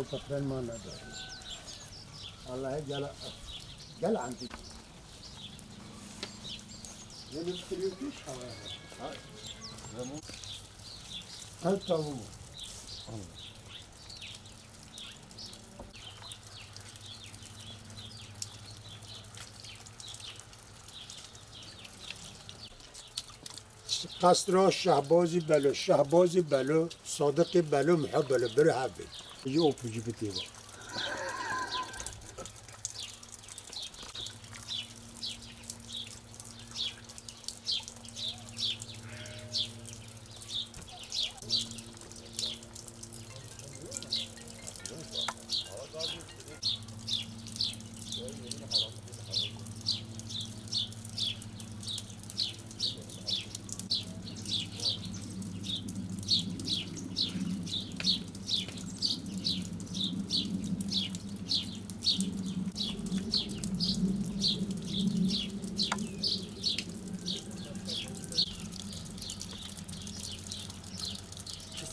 بول تفرن ما نداره الله جل جل عندي لأن الكريم فيش حوالي هل تقوم الله قصر شهبازی بلو شهبازی بلو صادق بلو محب بلو بره حبید Йолку джебетила.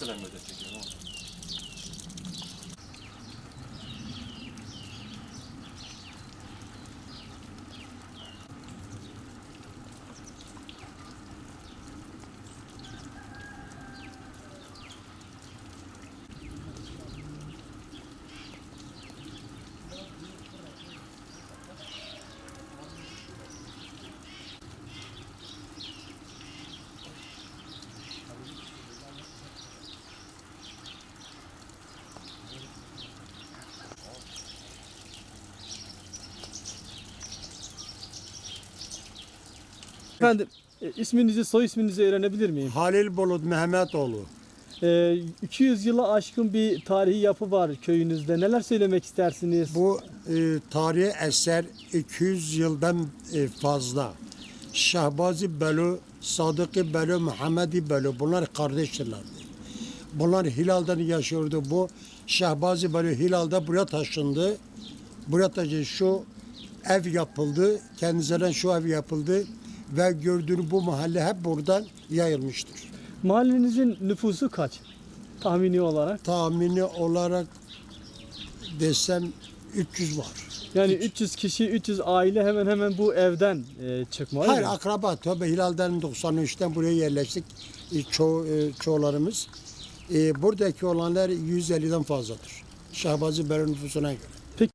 ラムですけ。Efendim e, isminizi soy isminizi öğrenebilir miyim? Halil Bulut Mehmetoğlu E, 200 yılı aşkın bir tarihi yapı var köyünüzde. Neler söylemek istersiniz? Bu e, tarihi eser 200 yıldan e, fazla. Şahbazi Belo, Sadık Belo, Muhammedi Belo bunlar kardeşlerdi. Bunlar Hilal'dan yaşıyordu. Bu Şahbazi Belo Hilal'da buraya taşındı. Buraya taşındı. Şu ev yapıldı. Kendisine şu ev yapıldı. Ve gördüğün bu mahalle hep buradan yayılmıştır. Mahallenizin nüfusu kaç? Tahmini olarak. Tahmini olarak desem 300 var. Yani 300 kişi, 300 aile hemen hemen bu evden e, çıkma. Hayır mi? akraba tabi Hilal'den 93'ten buraya yerleştik e, ço, e, çoğularımız. E, buradaki olanlar 150'den fazladır. Şahbazi Bero nüfusuna göre.